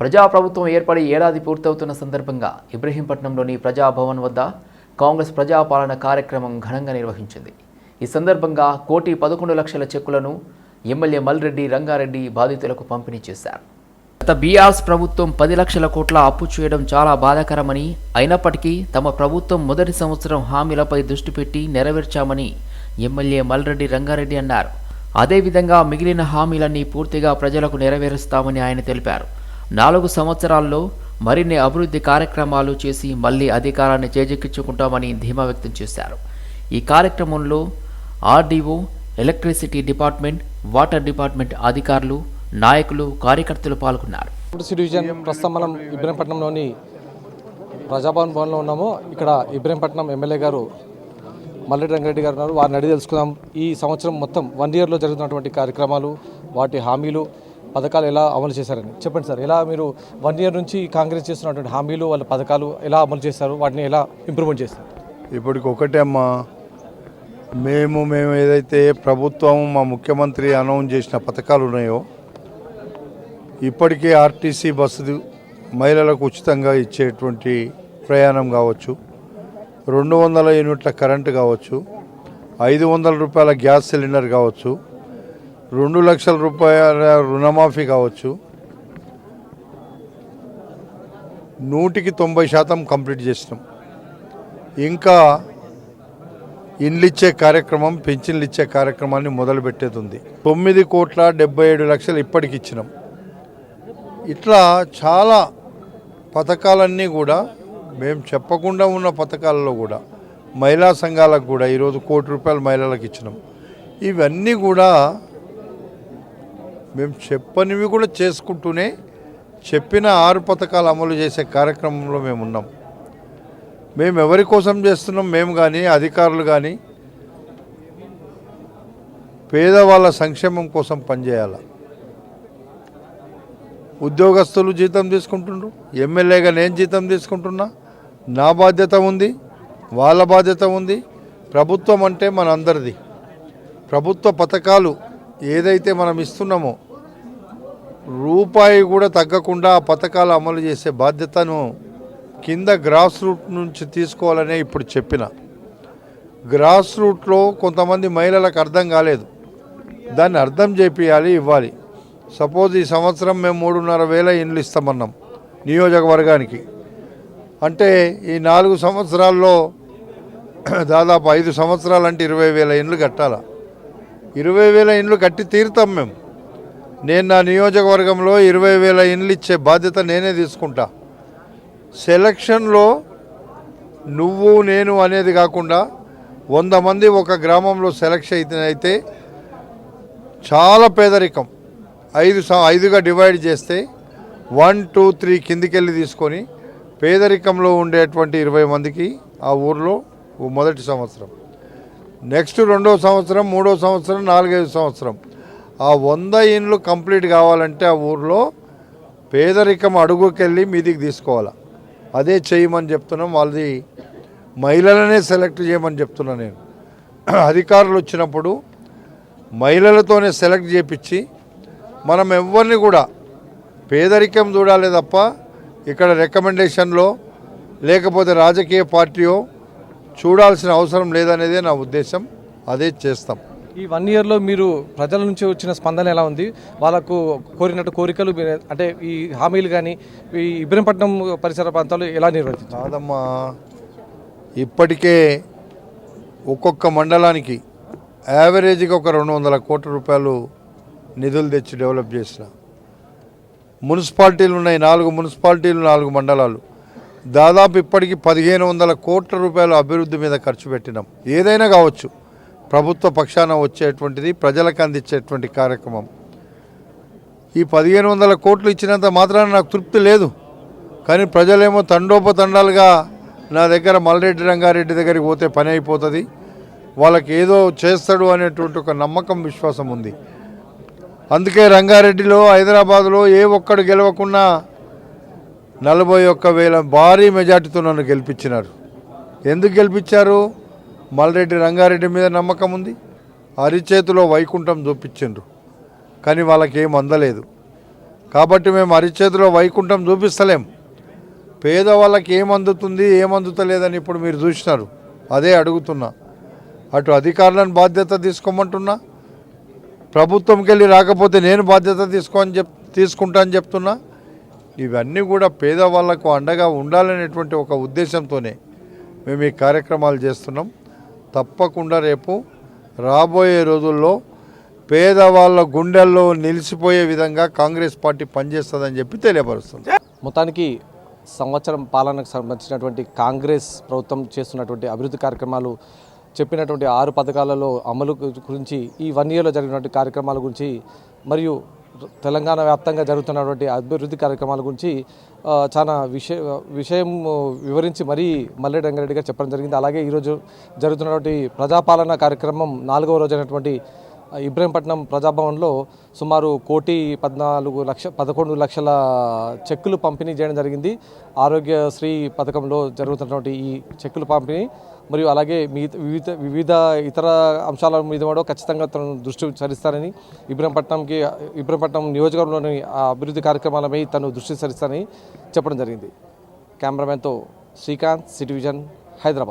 ప్రజాప్రభుత్వం ఏర్పడి ఏడాది పూర్తవుతున్న సందర్భంగా ఇబ్రహీంపట్నంలోని ప్రజాభవన్ వద్ద కాంగ్రెస్ ప్రజాపాలన కార్యక్రమం ఘనంగా నిర్వహించింది. ఈ సందర్భంగా కోటి పదకొండు లక్షల చెక్కులను ఎమ్మెల్యే మల్రెడ్డి రంగారెడ్డి బాధితులకు పంపిణీ చేశారు. గత బీఆర్ఎస్ ప్రభుత్వం పది లక్షల కోట్ల అప్పు చేయడం చాలా బాధాకరమని అయినప్పటికీ తమ ప్రభుత్వం మొదటి సంవత్సరం హామీలపై దృష్టి పెట్టి నెరవేర్చామని ఎమ్మెల్యే మల్రెడ్డి రంగారెడ్డి అన్నారు. అదేవిధంగా మిగిలిన హామీలన్నీ పూర్తిగా ప్రజలకు నెరవేరుస్తామని ఆయన తెలిపారు. నాలుగు సంవత్సరాల్లో మరిన్ని అభివృద్ధి కార్యక్రమాలు చేసి మళ్ళీ అధికారాన్ని చేజెక్కించుకుంటామని ధీమా వ్యక్తం చేశారు. ఈ కార్యక్రమంలో RDO electricity department water department అధికారులు నాయకులు కార్యకర్తలు పాల్గొన్నారు. డివిజన్ ప్రస్తుతం మనం ఇబ్రహీంపట్నంలోని ప్రజాభవన్ భవన్లో ఉన్నాము. ఇక్కడ ఇబ్రహీంపట్నం ఎమ్మెల్యే గారు మల్లెడ్డి రంగారెడ్డి గారు ఉన్నారు. వారిని అడిగి తెలుసుకుందాం. ఈ సంవత్సరం మొత్తం వన్ ఇయర్లో జరుగుతున్నటువంటి కార్యక్రమాలు వాటి హామీలు పథకాలు ఎలా అమలు చేశారని? చెప్పండి సార్ ఎలా మీరు వన్ ఇయర్ నుంచి కాంగ్రెస్ చేస్తున్నటువంటి హామీలు వాళ్ళ పథకాలు ఎలా అమలు చేస్తారు వాటిని ఎలా ఇంప్రూవ్మెంట్ చేస్తారు? ఇప్పటికి ఒకటే అమ్మా మేము మేము ఏదైతే ప్రభుత్వం మా ముఖ్యమంత్రి అనౌన్స్ చేసిన పథకాలు ఉన్నాయో ఇప్పటికే ఆర్టీసీ బస్సు మహిళలకు ఉచితంగా ఇచ్చేటువంటి ప్రయాణం కావచ్చు రెండు వందల యూనిట్ల కరెంటు కావచ్చు ఐదు వందల రూపాయల గ్యాస్ సిలిండర్ కావచ్చు రెండు లక్షల రూపాయల రుణమాఫీ కావచ్చు. నూటికి తొంభై శాతం కంప్లీట్ చేసినాం. ఇంకా ఇండ్లు ఇచ్చే కార్యక్రమం పెన్షన్లు ఇచ్చే కార్యక్రమాన్ని మొదలుపెట్టేది ఉంది తొమ్మిది కోట్ల డెబ్బై ఏడు లక్షలు ఇప్పటికి ఇచ్చినాం ఇట్లా చాలా పథకాలన్నీ కూడా మేము చెప్పకుండా ఉన్న పథకాలలో కూడా మహిళా సంఘాలకు కూడా ఈరోజు కోటి రూపాయలు మహిళలకు ఇచ్చినాం. ఇవన్నీ కూడా మేము చెప్పనివి కూడా చేసుకుంటూనే చెప్పిన ఆరు పథకాలు అమలు చేసే కార్యక్రమంలో మేము ఉన్నాం. మేము ఎవరి కోసం చేస్తున్నాం? మేము కానీ అధికారులు కానీ పేదవాళ్ళ సంక్షేమం కోసం పనిచేయాలి? ఉద్యోగస్తులు జీతం తీసుకుంటుండ్రు ఎమ్మెల్యేగా నేను జీతం తీసుకుంటున్నా నా బాధ్యత ఉంది వాళ్ళ బాధ్యత ఉంది ప్రభుత్వం అంటే మన అందరిది ప్రభుత్వ పథకాలు ఏదైతే మనం ఇస్తున్నామో రూపాయి కూడా తగ్గకుండా ఆ పథకాలు అమలు చేసే బాధ్యతను కింద గ్రాస్ రూట్ నుంచి తీసుకోవాలనే ఇప్పుడు చెప్పిన. గ్రాస్ రూట్లో కొంతమంది మహిళలకు అర్థం కాలేదు. దాన్ని అర్థం చేపియాలి ఇవ్వాలి. సపోజ్ ఈ సంవత్సరం మేము మూడున్నర వేల ఇండ్లు ఇస్తామన్నాం నియోజకవర్గానికి. అంటే ఈ నాలుగు సంవత్సరాల్లో దాదాపు ఐదు సంవత్సరాలు అంటే ఇరవై వేల ఇండ్లు కట్టాలా? ఇరవై వేల ఇండ్లు కట్టి తీరుతాం మేము. నేను నా నియోజకవర్గంలో ఇరవై వేల ఇండ్లు ఇచ్చే బాధ్యత నేనే తీసుకుంటా. సెలక్షన్లో నువ్వు నేను అనేది కాకుండా వంద మంది ఒక గ్రామంలో సెలక్షన్ అయితే అయితే చాలా పేదరికం. ఐదు ఐదుగా డివైడ్ చేస్తే వన్ టూ త్రీ కిందికెళ్ళి తీసుకొని పేదరికంలో ఉండేటువంటి ఇరవై మందికి ఆ ఊర్లో ఓ మొదటి సంవత్సరం. నెక్స్ట్ రెండో సంవత్సరం మూడో సంవత్సరం నాలుగైదు సంవత్సరం. ఆ వంద ఇండ్లు కంప్లీట్ కావాలంటే ఆ ఊర్లో పేదరికం అడుగుకెళ్ళి మీదికి తీసుకోవాలి. అదే చేయమని చెప్తున్నాం. వాళ్ళది మహిళలనే సెలెక్ట్ చేయమని చెప్తున్నా నేను. అధికారులు వచ్చినప్పుడు మహిళలతోనే సెలెక్ట్ చేపించి మనం ఎవరిని కూడా పేదరికం చూడాలి తప్ప ఇక్కడ రికమెండేషన్లో లేకపోతే రాజకీయ పార్టీయో చూడాల్సిన అవసరం లేదనేదే నా ఉద్దేశం. అదే చేస్తాం. ఈ వన్ ఇయర్లో మీరు ప్రజల నుంచి వచ్చిన స్పందన ఎలా ఉంది? వాళ్ళకు కోరినట్టు కోరికలు అంటే ఈ హామీలు కానీ ఈ ఇబ్రహీంపట్నం పరిసర ప్రాంతాలు ఎలా నిర్వర్తించారు కాదమ్మా. ఇప్పటికే ఒక్కొక్క మండలానికి యావరేజ్గా ఒక రెండు వందల కోట్ల రూపాయలు నిధులు తెచ్చి డెవలప్ చేసిన. మున్సిపాలిటీలు ఉన్నాయి నాలుగు మున్సిపాలిటీలు నాలుగు మండలాలు. దాదాపు ఇప్పటికి పదిహేను వందల కోట్ల రూపాయలు అభివృద్ధి మీద ఖర్చు పెట్టినాం. ఏదైనా కావచ్చు. ప్రభుత్వ పక్షాన వచ్చేటువంటిది ప్రజలకు అందించేటువంటి కార్యక్రమం. ఈ పదిహేను వందల కోట్లు ఇచ్చినంత మాత్రాన నాకు తృప్తి లేదు. కానీ ప్రజలేమో తండోపతండాలుగా నా దగ్గర మల్రెడ్డి రంగారెడ్డి దగ్గరికి పోతే పని అయిపోతుంది. వాళ్ళకి ఏదో చేస్తాడు అనేటువంటి ఒక నమ్మకం విశ్వాసం ఉంది. అందుకే రంగారెడ్డిలో హైదరాబాద్లో ఏ ఒక్కడు గెలవకుండా నలభై ఒక్క వేల భారీ మెజార్టీతో నన్ను గెలిపించినారు. ఎందుకు గెలిపించారు? మల్రెడ్డి రంగారెడ్డి మీద నమ్మకం ఉంది. అరిచేతిలో వైకుంఠం చూపించిండ్రు. కానీ వాళ్ళకేం అందలేదు. కాబట్టి మేము అరిచేతిలో వైకుంఠం చూపిస్తలేం. పేదవాళ్ళకి ఏం అందుతుంది ఏం అందుతలేదని ఇప్పుడు మీరు చూసినారు. అదే అడుగుతున్నా. అటు అధికారులను బాధ్యత తీసుకోమంటున్నా. ప్రభుత్వంకి వెళ్ళి రాకపోతే నేను బాధ్యత తీసుకోని చెప్ తీసుకుంటా అని చెప్తున్నా. ఇవన్నీ కూడా పేదవాళ్ళకు అండగా ఉండాలనేటువంటి ఒక ఉద్దేశంతోనే మేము ఈ కార్యక్రమాలు చేస్తున్నాం. తప్పకుండా రేపు రాబోయే రోజుల్లో పేదవాళ్ళ గుండెల్లో నిలిచిపోయే విధంగా కాంగ్రెస్ పార్టీ పనిచేస్తుందని చెప్పి తెలియపరుస్తుంది. మొత్తానికి సంవత్సరం పాలనకు సంబంధించినటువంటి కాంగ్రెస్ ప్రభుత్వం చేస్తున్నటువంటి అభివృద్ధి కార్యక్రమాలు చెప్పినటువంటి ఆరు పథకాలలో అమలు గురించి ఈ వన్ ఇయర్లో జరిగినటువంటి కార్యక్రమాల గురించి మరియు తెలంగాణ వ్యాప్తంగా జరుగుతున్నటువంటి అభివృద్ధి కార్యక్రమాల గురించి చాలా విషయ విషయం వివరించి మరీ మల్లె రంగారెడ్డి గారు చెప్పడం జరిగింది. అలాగే ఈరోజు జరుగుతున్నటువంటి ప్రజాపాలన కార్యక్రమం నాలుగవ రోజు అయినటువంటి ఇబ్రహీంపట్నం ప్రజాభవన్లో సుమారు కోటి పద్నాలుగు లక్ష పదకొండు లక్షల చెక్కులు పంపిణీ చేయడం జరిగింది. ఆరోగ్యశ్రీ పథకంలో జరుగుతున్నటువంటి ఈ చెక్కులు పంపిణీ మరియు అలాగే మీ వివిధ వివిధ ఇతర అంశాల మీద కూడా ఖచ్చితంగా తను దృష్టి సరిస్తారని ఇబ్రహంపట్నంకి ఇబ్రహంపట్నం నియోజకవర్గంలోని అభివృద్ధి కార్యక్రమాలపై తను దృష్టి సరిస్తారని చెప్పడం జరిగింది. కెమెరామెన్తో శ్రీకాంత్ సిటివిజన్ హైదరాబాద్.